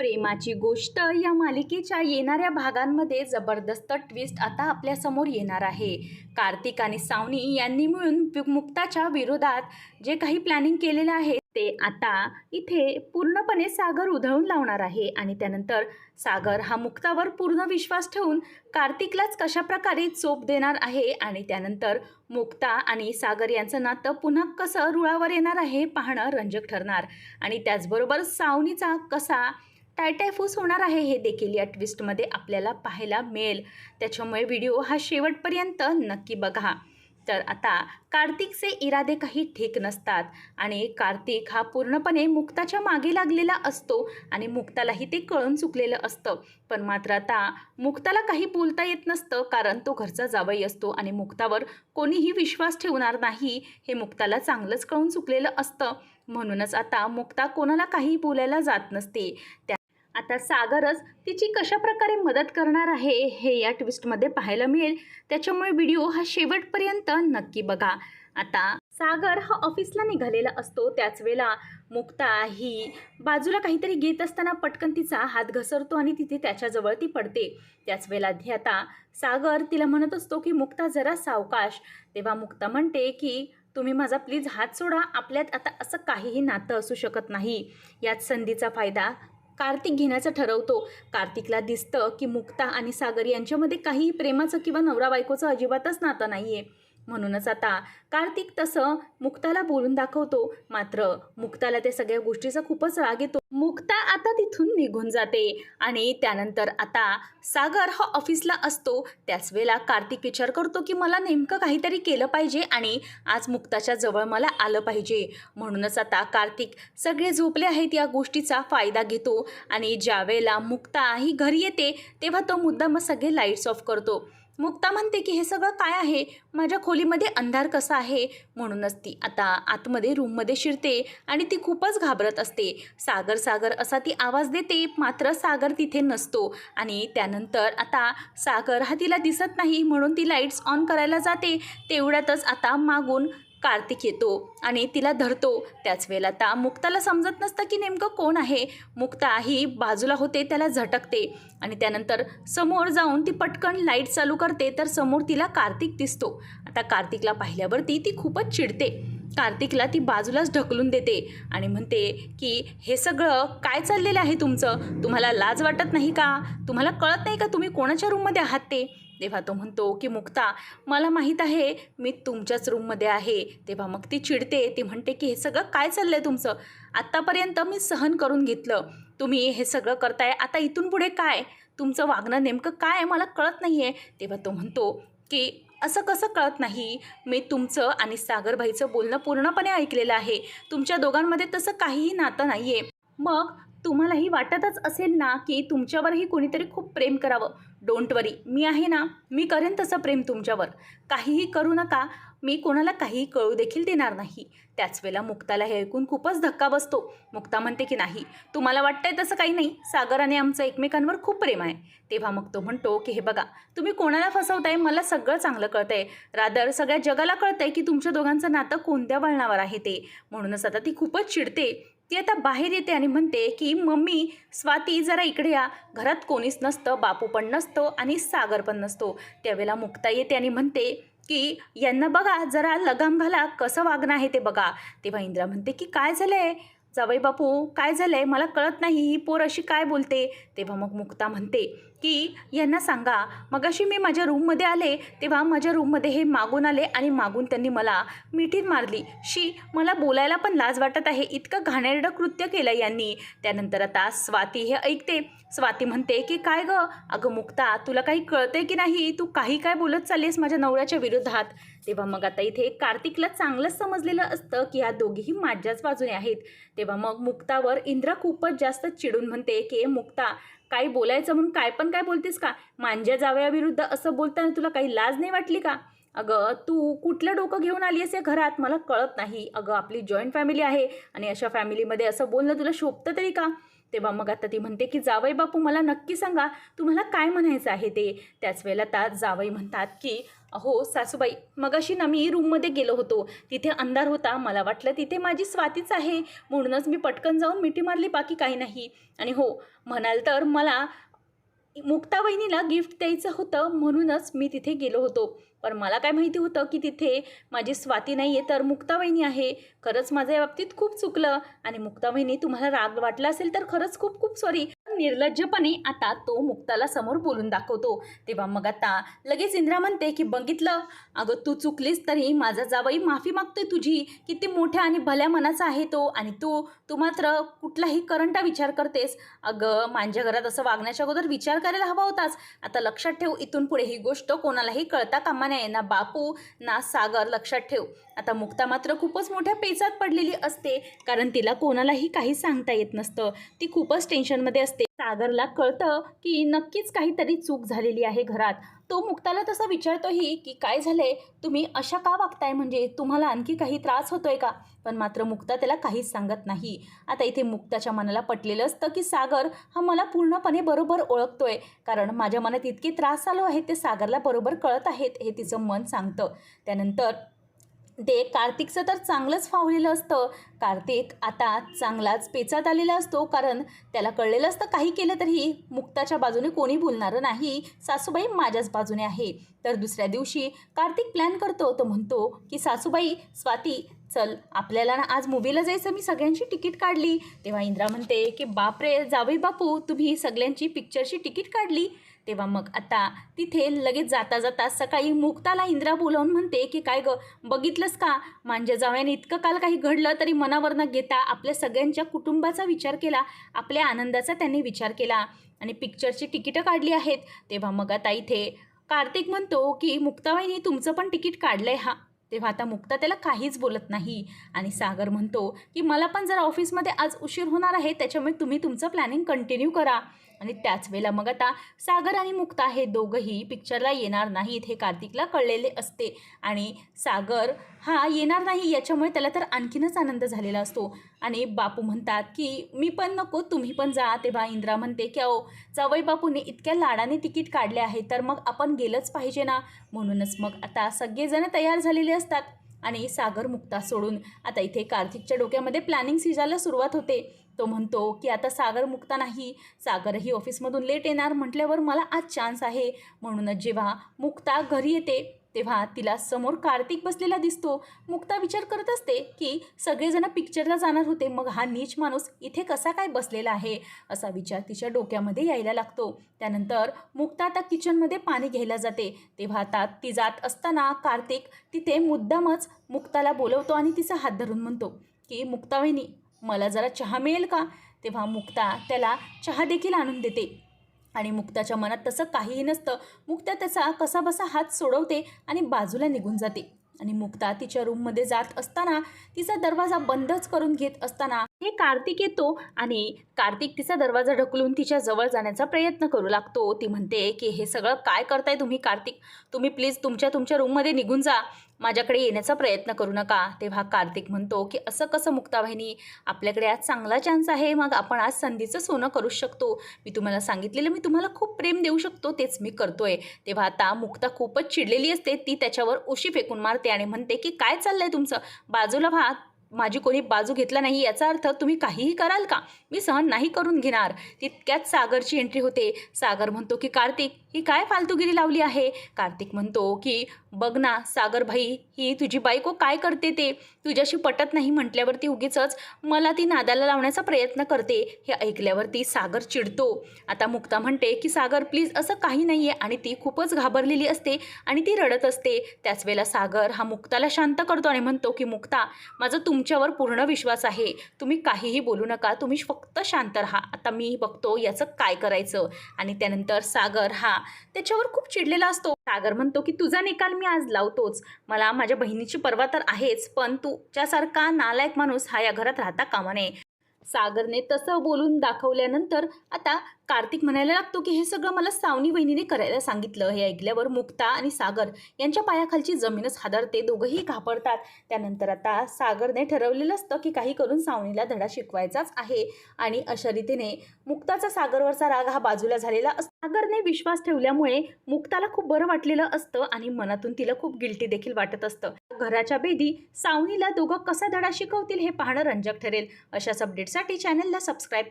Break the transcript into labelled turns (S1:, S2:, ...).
S1: प्रेमाची गोष्ट या मालिकेच्या येणाऱ्या भागांमध्ये जबरदस्त ट्विस्ट आता आपल्यासमोर येणार आहे. कार्तिक आणि सावनी यांनी मिळून मुक्ताच्या विरोधात जे काही प्लॅनिंग केलेलं आहे ते आता इथे पूर्णपणे सागर उधळून लावणार आहे आणि त्यानंतर सागर हा मुक्तावर पूर्ण विश्वास ठेवून कार्तिकलाच कशाप्रकारे चोप देणार आहे आणि त्यानंतर मुक्ता आणि सागर यांचं नातं पुन्हा कसं रुळावर येणार आहे पाहणं रंजक ठरणार. आणि त्याचबरोबर सावनीचा कसा टायटायफूस होणार आहे हे देखील या ट्विस्टमध्ये आपल्याला पाहायला मिळेल. त्याच्यामुळे व्हिडिओ हा शेवटपर्यंत नक्की बघा. तर आता कार्तिकचे इरादे काही ठीक नसतात आणि कार्तिक हा पूर्णपणे मुक्ताच्या मागे लागलेला असतो आणि मुक्तालाही ते कळून चुकलेलं असतं. पण मात्र आता मुक्ताला काही बोलता येत नसतं कारण तो घरचा जावई असतो आणि मुक्तावर कोणीही विश्वास ठेवणार नाही हे मुक्ताला चांगलंच कळून चुकलेलं असतं. म्हणूनच आता मुक्ता कोणाला काही बोलायला जात नसते. त्या आता सागरच तिची कशा प्रकारे मदत करणार आहे हे या ट्विस्टमध्ये पाहायला मिळेल. त्याच्यामुळे व्हिडिओ हा शेवटपर्यंत नक्की बघा. आता सागर हा ऑफिसला निघालेला असतो त्याच वेळेला. मुक्ता ही बाजूला काहीतरी घेत असताना पटकन तिचा हात घसरतो आणि तिथे त्याच्याजवळ ती पडते. त्याच वेळेला ध्येता आता सागर तिला म्हणत असतो की मुक्ता जरा सावकाश. तेव्हा मुक्ता म्हणते की तुम्ही माझा प्लीज हात सोडा. आपल्यात आता असं काहीही नातं असू शकत नाही. यात संधीचा फायदा कार्तिक घेण्याचं ठरवतो. कार्तिकला दिसतं की मुक्ता आणि सागर यांच्यामध्ये काही प्रेमाचं किंवा नवरा बायकोचं अजिबातच नातं नाही आहे म्हणूनच आता कार्तिक तसं मुक्ताला बोलून दाखवतो. मात्र मुक्ताला त्या सगळ्या गोष्टीचा खूपच राग येतो. मुक्ता आता तिथून निघून जाते आणि त्यानंतर आता सागर हा ऑफिसला असतो. त्याच वेळेला कार्तिक विचार करतो की मला नेमकं काहीतरी केलं पाहिजे आणि आज मुक्ताच्या जवळ मला आलं पाहिजे. म्हणूनच आता कार्तिक सगळे झोपले आहेत या गोष्टीचा फायदा घेतो आणि ज्या वेळेला मुक्ता ही घरी येते तेव्हा तो मुद्दा मग सगळे लाईट्स ऑफ करतो. मुक्ता म्हणते की हे सगळं काय आहे? माझ्या खोलीमध्ये अंधार कसा आहे? म्हणूनच ती आता आतमध्ये रूममध्ये शिरते आणि ती खूपच घाबरत असते. सागर सागर असा ती आवाज देते मात्र सागर तिथे नसतो. आणि त्यानंतर आता सागर हा तिला दिसत नाही म्हणून ती लाईट्स ऑन करायला जाते. तेवढ्यातच आता मागून कार्तिक येतो आणि तिला धरतो. त्याच वेळेला आता मुक्ताला समजत नसतं की नेमकं कोण आहे. मुक्ता ही बाजूला होते त्याला झटकते आणि त्यानंतर समोर जाऊन ती पटकन लाइट चालू करते तर समोर तिला कार्तिक दिसतो. आता कार्तिकला पाहिल्यावरती ती खूपच चिडते. कार्तिकला ती बाजूलाच ढकलून देते आणि म्हणते की हे सगळं काय चाललेलं आहे तुमचं? तुम्हाला लाज वाटत नाही का? तुम्हाला कळत नाही का तुम्ही कोणाच्या रूममध्ये आहात ते? तेव्हा तो म्हणतो की मुक्ता मला माहीत आहे मी तुमच्याच रूममध्ये आहे. तेव्हा मग ती चिडते ती म्हणते की हे सगळं काय चाललं आहे तुमचं? आत्तापर्यंत मी सहन करून घेतलं. तुम्ही हे सगळं करताय आता इथून पुढे काय? तुमचं वागणं नेमकं काय मला कळत नाही आहे तेव्हा तो म्हणतो की असं कसं कळत नाही? मी तुमचं आणि सागरभाईचं बोलणं पूर्णपणे ऐकलेलं आहे. तुमच्या दोघांमध्ये तसं काहीही नातं नाही आहे मग तुम्हालाही वाटतच असेल ना की तुमच्यावरही कोणीतरी खूप प्रेम करावं? डोंट वरी. मी आहे ना? मी करेन तसं प्रेम तुमच्यावर. काहीही करू नका. मी कोणाला काहीही कळू देखील देणार नाही. त्याच वेळेला मुक्ताला हे ऐकून खूपच धक्का बसतो. मुक्ता म्हणते की नाही तुम्हाला वाटतंय तसं काही नाही. सागर आणि आमचं एकमेकांवर खूप प्रेम आहे. तेव्हा मग तो म्हणतो की हे बघा तुम्ही कोणाला फसवताय? मला सगळं चांगलं कळतंय. रादर सगळ्या जगाला कळतंय की तुमच्या दोघांचं नातं कोणत्या वळणावर आहे ते. म्हणूनच आता ती खूपच चिडते. ती आता बाहेर येते आणि म्हणते की मम्मी स्वाती जरा इकडे या. घरात कोणीच नसतं बापू पण नसतो आणि सागर पण नसतो. त्यावेळेला मुक्ता येते आणि म्हणते की यांना बघा जरा लगाम घाला कसं वागणं आहे ते बघा. तेव्हा इंद्रा म्हणते की काय झालं आहे जावई बापू काय झालं आहे मला कळत नाही. ही पोर अशी काय बोलते? तेव्हा मग मुक्ता म्हणते की यांना सांगा मगाशी मी माझ्या रूममध्ये आले तेव्हा माझ्या रूममध्ये हे मागून आले आणि मागून त्यांनी मला मिठीत मारली. शी मला बोलायला पण लाज वाटत आहे. इतकं घाणेरडं कृत्य केलं यांनी. त्यानंतर आता स्वाती हे ऐकते. स्वाती म्हणते की काय गं? अगं मुक्ता तुला काही कळतंय की नाही? तू काही काय बोलत चाललीस माझ्या नवऱ्याच्या विरोधात? तेव्हा मग आता इथे कार्तिकला चांगलंच समजलेलं असतं की ह्या दोघीही माझ्याच बाजूने आहेत. तेव्हा मग मुक्तावर इंद्रा खूपच जास्त चिडून म्हणते की मुक्ता काही बोलायचं म्हणून काय पण काय बोलतेस का? मांज्या जावयाविरुद्ध असं बोलताना तुला काही लाज नाही वाटली का? अगं तू कुठलं डोकं घेऊन आली आहेस या घरात? मला कळत नाही. अगं आपली जॉईंट फॅमिली आहे आणि अशा फॅमिलीमध्ये असं बोलणं तुला शोभतं तरी का? तेव्हा मग आता ती म्हणते की जावई बापू मला नक्की सांगा तुम्हाला काय म्हणायचं आहे ते? त्याच वेळेला आता जावई म्हणतात की अहो सासूबाई मगाशी ना मी रूममध्ये गेलो होतो. तिथे अंधार होता. मला वाटलं तिथे माझी स्वातीच आहे. म्हणूनच मी पटकन जाऊन मिठी मारली बाकी काही नाही. आणि हो म्हणाल तर मला मुक्ता वहिनीला गिफ्ट द्यायचं होतं म्हणूनच मी तिथे गेलो होतो. पण मला काय माहिती होतं की तिथे माझी स्वाती नाही आहे तर मुक्ता वहिनी आहे. खरंच माझ्या बाबतीत खूप चुकलं. आणि मुक्ता वहिनी तुम्हाला राग वाटला असेल तर खरंच खूप खूप सॉरी निर्लज्जपणे आता तो मुक्ताला समोर बोलून दाखवतो. तेव्हा मग आता लगेच इंद्रा म्हणते की बघितलं? अगं तू चुकलीस तरी माझा जावई माफी मागतोय तुझी. किती मोठ्या आणि भल्या मनाचा आहे तो आणि तू तू मात्र कुठलाही करंटा विचार करतेस. अगं माझ्या घरात असं वागण्याच्या अगोदर विचार करायला हवा होताच आता लक्षात ठेव इथून पुढे ही गोष्ट कोणालाही कळता कामा नये. ना बापू ना सागर लक्षात ठेव. आता मुक्ता मात्र खूपच मोठ्या पेचात पडलेली असते कारण तिला कोणालाही काही सांगता येत नसतं. ती खूपच टेन्शनमध्ये असते. सागरला कळतं की नक्कीच काहीतरी चूक झालेली आहे घरात. तो मुक्ताला तसं विचारतोही की काय झालंय? तुम्ही अशा का वागताय? म्हणजे तुम्हाला आणखी काही त्रास होतोय का? पण मात्र मुक्ता त्याला काहीच सांगत नाही. आता इथे मुक्ताच्या मनाला पटलेलं असतं की सागर हा मला पूर्णपणे बरोबर ओळखतोय कारण माझ्या मनात इतके त्रास चालू आहेत ते सागरला बरोबर कळत आहेत हे तिचं मन सांगतं. त्यानंतर ते कार्तिकचं तर चांगलंच फावलेलं असतं. कार्तिक आता चांगलाच पेचात आलेला असतो कारण त्याला कळलेलं असतं काही केलं तरी मुक्ताच्या बाजूने कोणी बोलणारं नाही. सासूबाई माझ्याच बाजूने आहे. तर दुसऱ्या दिवशी कार्तिक प्लॅन करतो तो म्हणतो की सासूबाई स्वाती चल आपल्याला ना आज मूवीला जायचं मी सगळ्यांची तिकीट काढली. तेव्हा इंद्रा म्हणते की बापरे जावे बापू तुम्ही सगळ्यांची पिक्चरची तिकीट काढली. तेव्हा मग आता तिथे लगेच जाता जाता सकाळी मुक्ताला इंद्रा बोलावून म्हणते की काय गं बघितलंस का? माझ्या जावयाने इतकं काल काही घडलं तरी मनावर न घेता आपल्या सगळ्यांच्या कुटुंबाचा विचार केला आपल्या आनंदाचा त्यांनी विचार केला आणि पिक्चरची तिकीटं काढली आहेत. तेव्हा मग आता इथे कार्तिक म्हणतो की मुक्ताबाईनी तुमचं पण तिकीट काढलं आहे हा. तेव्हा आता मुक्ता त्याला काहीच बोलत नाही आणि सागर म्हणतो की मला पण जरा ऑफिसमध्ये आज उशीर होणार आहे त्याच्यामुळे तुम्ही तुमचं प्लॅनिंग कंटिन्यू करा. आणि त्याच वेळेला मग आता सागर आणि मुक्ता हे दोघंही पिक्चरला येणार नाहीत हे कार्तिकला कळलेले असते. आणि सागर हा येणार नाही याच्यामुळे त्याला तर आणखीनच आनंद झालेला असतो. आणि बापू म्हणतात की मी पण नको तुम्ही पण जा. तेव्हा इंद्रा म्हणते की अहो जावई बापूने इतक्या लाडाने तिकीट काढले आहे तर मग आपण गेलंच पाहिजे ना? म्हणूनच मग आता सगळेजण तयार झालेले असतात. आणि सागर मुक्ता सोडून आता इथे कार्तिकच्या डोक्यामध्ये प्लॅनिंग सिजायला सुरुवात होते. तो म्हणतो की आता सागर मुक्ता नाही. सागरही ऑफिसमधून लेट येणार म्हटल्यावर मला आज चान्स आहे. म्हणूनच जेव्हा मुक्ता घरी येते तेव्हा तिला समोर कार्तिक बसलेला दिसतो. मुक्ता विचार करत असते की सगळेजण पिक्चरला जाणार होते मग हा नीच माणूस इथे कसा काय बसलेला आहे? असा विचार तिच्या डोक्यामध्ये यायला लागतो. त्यानंतर मुक्ता आता किचनमध्ये पाणी घ्यायला जाते. तेव्हा आता ती जात असताना कार्तिक तिथे मुद्दामच मुक्ताला बोलवतो आणि तिचा हात धरून म्हणतो की मुक्ता वहिनी मला जरा चहा मिळेल का? तेव्हा मुक्ता त्याला चहा देखील आणून देते. आणि मुक्ताच्या मनात तसं काहीही नसतं मुक्ता त्याचा कसाबसा हात सोडवते आणि बाजूला निघून जाते. आणि मुक्ता तिच्या रूममध्ये जात असताना तिचा दरवाजा बंदच करून घेत असताना हे कार्तिक येतो आणि कार्तिक तिचा दरवाजा ढकलून तिच्या जवळ जाण्याचा प्रयत्न करू लागतो. ती म्हणते की हे सगळं काय करताय तुम्ही कार्तिक? तुम्ही प्लीज तुमच्या तुमच्या रूममध्ये निघून जा. माझ्याकडे येण्याचा प्रयत्न करू नका. तेव्हा कार्तिक म्हणतो की असं कसं मुक्तावाहिनी आपल्याकडे आज चांगला चान्स आहे. मग आपण आज संधीचं सोनं करू शकतो. मी तुम्हाला सांगितलेलं मी तुम्हाला खूप प्रेम देऊ शकतो. तेच मी करतोय. तेव्हा आता मुक्ता खूपच चिडलेली असते. ती त्याच्यावर उशी फेकून मारते आणि म्हणते की काय चाललंय तुमचं? बाजूला व्हा. माझी कोणी बाजू घेतला नाही याचा अर्थ तुम्ही काहीही कराल का? मी सहन नाही करून घेणार. तितक्यात सागरची एंट्री होते. सागर म्हणतो की कार्तिक ही काय फालतूगिरी लावली आहे? कार्तिक म्हणतो की बघ ना सागरभाई ही तुझी बायको काय करते ते? तुझ्याशी पटत नाही म्हटल्यावरती उगीच मला ती नादाला लावण्याचा प्रयत्न करते. हे ऐकल्यावरती सागर चिडतो. आता मुक्ता म्हणते की सागर प्लीज असं काही नाही आहे आणि ती खूपच घाबरलेली असते आणि ती रडत असते. त्याच वेळेला सागर हा मुक्ताला शांत करतो आणि म्हणतो की मुक्ता माझा तुमच्यावर पूर्ण विश्वास आहे. तुम्ही काहीही बोलू नका. तुम्ही फक्त शांत राहा. आता मी बघतो याचं काय करायचं. आणि त्यानंतर सागर हा त्याच्यावर खूप चिडलेला असतो. सागर म्हणतो की तुझा निकाल मी आज लावतोच. मला माझ्या बहिणीची पर्वा तर आहेच पण तुझ्यासारखा नालायक माणूस हा या घरात राहता कामा नये. सागरने तसं बोलून दाखवल्यानंतर आता कार्तिक म्हणायला लागतो की हे सगळं मला सावनी वहिनीने करायला सांगितलं. हे ऐकल्यावर मुक्ता आणि सागर यांच्या पायाखालची जमीनच हादरते. दोघंही घाबरतात. त्यानंतर आता सागरने ठरवलेलं असतं की काही करून सावनीला धडा शिकवायचाच आहे. आणि अशा रीतीने मुक्ताचा सागरवरचा राग हा बाजूला झालेला असतो. सागरने विश्वास ठेवल्यामुळे मुक्ताला खूप बरं वाटलेलं असतं आणि मनातून तिला खूप गिल्टी देखील वाटत असतं. घराच्या बेदी सावनीला दोघं कसा धडा शिकवतील हे पाहणं रंजक ठरेल. अशाच अपडेटसाठी चॅनलला सबस्क्राईब